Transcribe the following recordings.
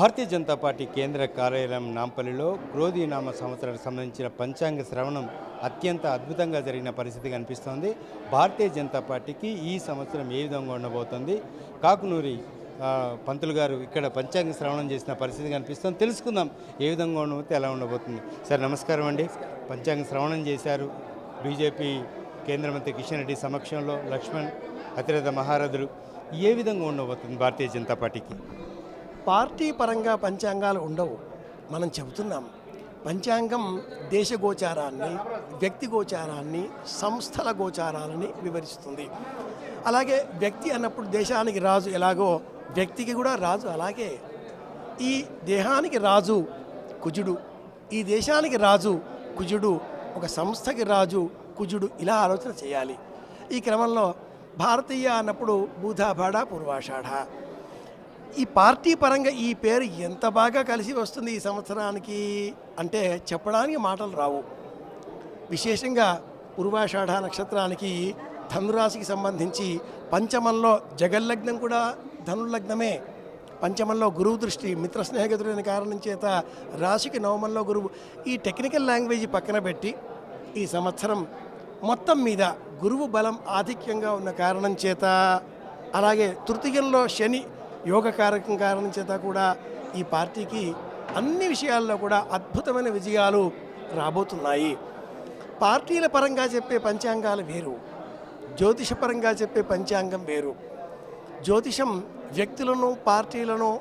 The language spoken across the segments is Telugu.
భారతీయ జనతా పార్టీ కేంద్ర కార్యాలయం నాంపల్లిలో క్రోధీ నామ సంవత్సరానికి సంబంధించిన పంచాంగ శ్రవణం అత్యంత అద్భుతంగా జరిగిన పరిస్థితి కనిపిస్తోంది భారతీయ జనతా పార్టీకి ఈ సంవత్సరం ఏ విధంగా ఉండబోతోంది? కాకునూరి పంతులు గారు ఇక్కడ పంచాంగ శ్రవణం చేసిన పరిస్థితి కనిపిస్తుంది తెలుసుకుందాం ఏ విధంగా ఉండబోతే ఎలా ఉండబోతుంది. సార్ నమస్కారం అండి. పంచాంగ శ్రవణం చేశారు బీజేపీ కేంద్ర మంత్రి కిషన్ రెడ్డి సమక్షంలో లక్ష్మణ్ అతిరథ మహారథులు. ఏ విధంగా ఉండబోతుంది భారతీయ జనతా పార్టీకి? పార్టీ పరంగా పంచాంగాలు ఉండవు. మనం చెబుతున్నాం. పంచాంగం దేశ గోచారాన్ని వ్యక్తి గోచారాన్ని సంస్థల గోచారాలని వివరిస్తుంది. అలాగే వ్యక్తి అన్నప్పుడు దేశానికి రాజు ఎలాగో వ్యక్తికి కూడా రాజు అలాగే. ఈ దేహానికి రాజు కుజుడు ఈ దేశానికి రాజు కుజుడు ఒక సంస్థకి రాజు కుజుడు ఇలా ఆలోచన చేయాలి. ఈ క్రమంలో భారతీయ అన్నప్పుడు బూధాభాడ పూర్వాషాఢ. ఈ పార్టీ పరంగా ఈ పేరు ఎంత బాగా కలిసి వస్తుంది ఈ సంవత్సరానికి అంటే చెప్పడానికి మాటలు రావు. విశేషంగా పూర్వాషాఢ నక్షత్రానికి ధనురాశికి సంబంధించి పంచమంలో జగల్లగ్నం కూడా ధనుర్లగ్నమే. పంచమంలో గురువు దృష్టి మిత్ర స్నేహితుడైన కారణం చేత రాశికి నవమంలో గురువు. ఈ టెక్నికల్ లాంగ్వేజ్ పక్కన పెట్టి ఈ సంవత్సరం మొత్తం మీద గురువు బలం ఆధిక్యంగా ఉన్న కారణం చేత అలాగే తృతీయంలో శని యోగ యోగకారకం కారణం చేత కూడా ఈ పార్టీకి అన్ని విషయాల్లో కూడా అద్భుతమైన విజయాలు రాబోతున్నాయి. పార్టీల పరంగా చెప్పే పంచాంగాలు వేరు. జ్యోతిషపరంగా చెప్పే పంచాంగం వేరు. జ్యోతిషం వ్యక్తులను పార్టీలను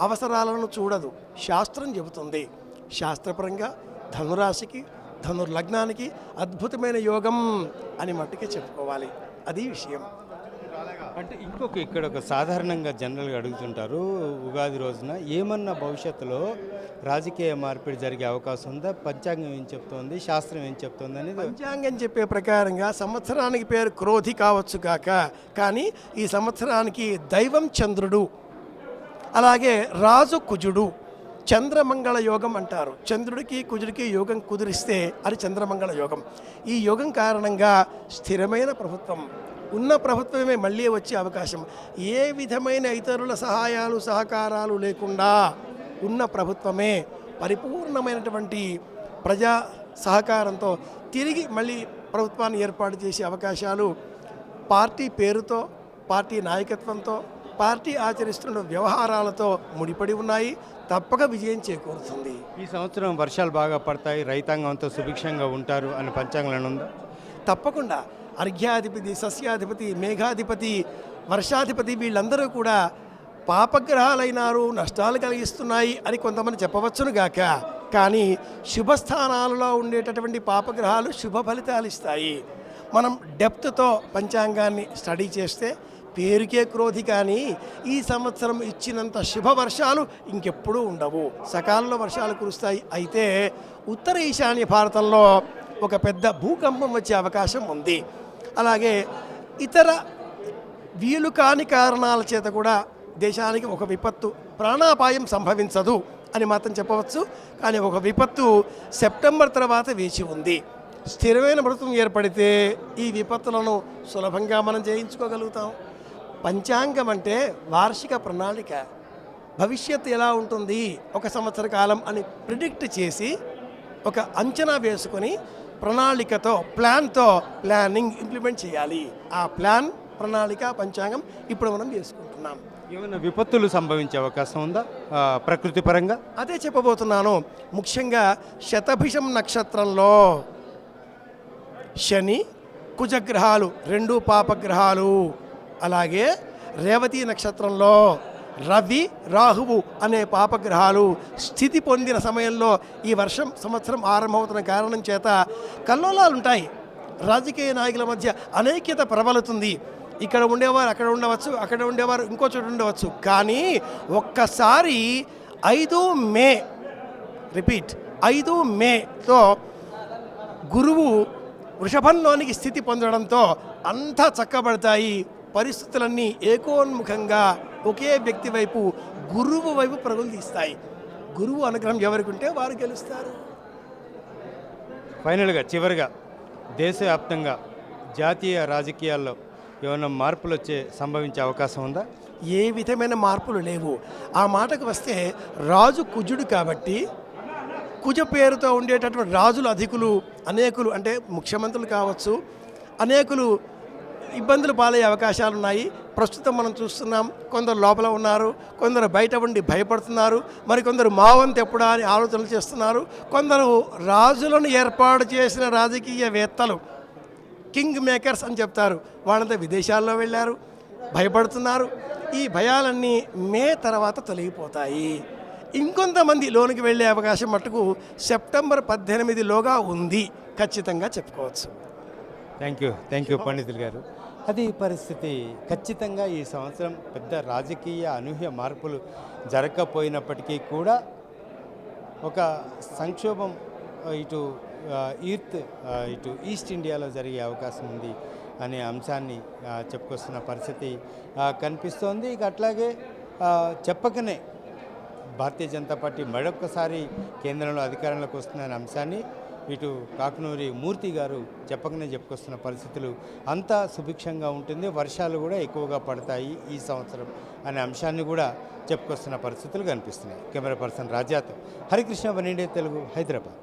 అవసరాలను చూడదు. శాస్త్రం చెబుతుంది. శాస్త్రపరంగా ధనురాశికి ధనుర్లగ్నానికి అద్భుతమైన యోగం అని మట్టుకే చెప్పుకోవాలి. అది విషయం. అంటే ఇంకొక ఇక్కడ ఒక సాధారణంగా జనరల్గా అడుగుతుంటారు ఉగాది రోజున ఏమన్నా భవిష్యత్తులో రాజకీయ మార్పిడి జరిగే అవకాశం ఉందా? పంచాంగం ఏం చెప్తోంది? శాస్త్రం ఏం చెప్తోంది అనేది పంచాంగం చెప్పే ప్రకారంగా సంవత్సరానికి పేరు క్రోధి కావచ్చు కాక కానీ ఈ సంవత్సరానికి దైవం చంద్రుడు అలాగే రాజు కుజుడు. చంద్రమంగళ యోగం అంటారు. చంద్రుడికి కుజుడికి యోగం కుదిరిస్తే అది చంద్రమంగళ యోగం. ఈ యోగం కారణంగా స్థిరమైన ప్రభుత్వం ఉన్న ప్రభుత్వమే మళ్ళీ వచ్చే అవకాశం. ఏ విధమైన ఇతరుల సహాయాలు సహకారాలు లేకుండా ఉన్న ప్రభుత్వమే పరిపూర్ణమైనటువంటి ప్రజా సహకారంతో తిరిగి మళ్ళీ ప్రభుత్వాన్ని ఏర్పాటు చేసే అవకాశాలు పార్టీ పేరుతో పార్టీ నాయకత్వంతో పార్టీ ఆచరిస్తున్న వ్యవహారాలతో ముడిపడి ఉన్నాయి. తప్పక విజయం చేకూరుతుంది. ఈ సంవత్సరం వర్షాలు బాగా పడతాయి. రైతాంగం అంతా సుభిక్షంగా ఉంటారు అని పంచాంగంలో ఉందా? తప్పకుండా. అర్ఘ్యాధిపతి సస్యాధిపతి మేఘాధిపతి వర్షాధిపతి వీళ్ళందరూ కూడా పాపగ్రహాలైనారు నష్టాలు కలిగిస్తున్నాయి అని కొంతమంది చెప్పవచ్చును గాక. కానీ శుభస్థానాలలో ఉండేటటువంటి పాపగ్రహాలు శుభ ఫలితాలు ఇస్తాయి. మనం డెప్త్తో పంచాంగాన్ని స్టడీ చేస్తే పేరుకే క్రోధి కానీ ఈ సంవత్సరం ఇచ్చినంత శుభ వర్షాలు ఇంకెప్పుడూ ఉండవు. సకాలంలో వర్షాలు కురుస్తాయి. అయితే ఉత్తర ఈశాన్య భారతంలో ఒక పెద్ద భూకంపం వచ్చే అవకాశం ఉంది. అలాగే ఇతర వీలు కాని కారణాల చేత కూడా దేశానికి ఒక విపత్తు ప్రాణాపాయం సంభవించదు అని మాత్రం చెప్పవచ్చు. కానీ ఒక విపత్తు సెప్టెంబర్ తర్వాత వేచి ఉంది. స్థిరమైన మృతం ఏర్పడితే ఈ విపత్తులను సులభంగా మనం జయించుకోగలుగుతాం. పంచాంగం అంటే వార్షిక ప్రణాళిక. భవిష్యత్తు ఎలా ఉంటుంది ఒక సంవత్సర కాలం అని ప్రిడిక్ట్ చేసి ఒక అంచనా వేసుకొని ప్రణాళికతో ప్లాన్తో ప్లానింగ్ ఇంప్లిమెంట్ చేయాలి. ఆ ప్లాన్ ప్రణాళిక పంచాంగం ఇప్పుడు మనం చేసుకుంటున్నాం. ఏమైనా విపత్తులు సంభవించే అవకాశం ఉందా? ప్రకృతి పరంగా? అదే చెప్పబోతున్నాను. ముఖ్యంగా శతభిషం నక్షత్రంలో శని కుజగ్రహాలు రెండు పాపగ్రహాలు. అలాగే రేవతి నక్షత్రంలో రవి రాహువు అనే పాపగ్రహాలు స్థితి పొందిన సమయంలో ఈ వర్షం సంవత్సరం ఆరంభమవుతున్న కారణం చేత కల్లోలాలు ఉంటాయి. రాజకీయ నాయకుల మధ్య అనైక్యత ప్రబలుతుంది. ఇక్కడ ఉండేవారు అక్కడ ఉండవచ్చు అక్కడ ఉండేవారు ఇంకో చోట ఉండవచ్చు. కానీ ఒక్కసారి ఐదు మే రిపీట్ ఐదు మేతో గురువు వృషభంలోనికి స్థితి పొందడంతో అంతా చక్కబడతాయి. పరిస్థితులన్నీ ఏకోన్ముఖంగా ఒకే వ్యక్తి వైపు గురువు వైపు పరుగులు తీస్తాయి. గురువు అనుగ్రహం ఎవరికి ఉంటే వారు గెలుస్తారు. ఫైనల్గా చివరిగా దేశవ్యాప్తంగా జాతీయ రాజకీయాల్లో ఏమైనా మార్పులు వచ్చే సంభవించే అవకాశం ఉందా? ఏ విధమైన మార్పులు లేవు. ఆ మాటకు వస్తే రాజు కుజుడు కాబట్టి కుజ పేరుతో ఉండేటటువంటి రాజులు అధికులు అనేకులు అంటే ముఖ్యమంత్రులు కావచ్చు అనేకులు ఇబ్బందులు పాలయ్యే అవకాశాలు ఉన్నాయి ప్రస్తుతం మనం చూస్తున్నాం కొందరు లోపల ఉన్నారు కొందరు బయట ఉండి భయపడుతున్నారు మరికొందరు మావంత ఎప్పుడా అని ఆలోచనలు చేస్తున్నారు. కొందరు రాజులను ఏర్పాటు చేసిన రాజకీయవేత్తలు కింగ్ మేకర్స్ అని చెప్తారు. వాళ్ళంతా విదేశాల్లో వెళ్ళారు భయపడుతున్నారు. ఈ భయాలన్నీ మే తర్వాత తొలగిపోతాయి. ఇంకొంతమంది లోనికి వెళ్ళే అవకాశం మట్టుకు సెప్టెంబర్ పద్దెనిమిదిలోగా ఉంది. ఖచ్చితంగా చెప్పుకోవచ్చు. థ్యాంక్ యూ థ్యాంక్ యూ పండితులు గారు అది పరిస్థితి. ఖచ్చితంగా ఈ సంవత్సరం పెద్ద రాజకీయ అనూహ్య మార్పులు జరగకపోయినప్పటికీ కూడా ఒక సంక్షోభం ఇటు ఈర్త్ ఇటు ఈస్ట్ ఇండియాలో జరిగే అవకాశం ఉంది అనే అంశాన్ని చెప్పుకొస్తున్న పరిస్థితి కనిపిస్తోంది. ఇక అట్లాగే చెప్పకనే భారతీయ జనతా పార్టీ మరొకసారి కేంద్రంలో అధికారంలోకి వస్తుందనే అంశాన్ని ఇటు కాకునూరి మూర్తి గారు చెప్పకనే చెప్పుకొస్తున్న పరిస్థితులు అంతా సుభిక్షంగా ఉంటుంది. వర్షాలు కూడా ఎక్కువగా పడతాయి ఈ సంవత్సరం అనే అంశాన్ని కూడా చెప్పుకొస్తున్న పరిస్థితులు కనిపిస్తున్నాయి. కెమెరా పర్సన్ రాజాతో హరికృష్ణ వన్ ఇండియా తెలుగు హైదరాబాద్.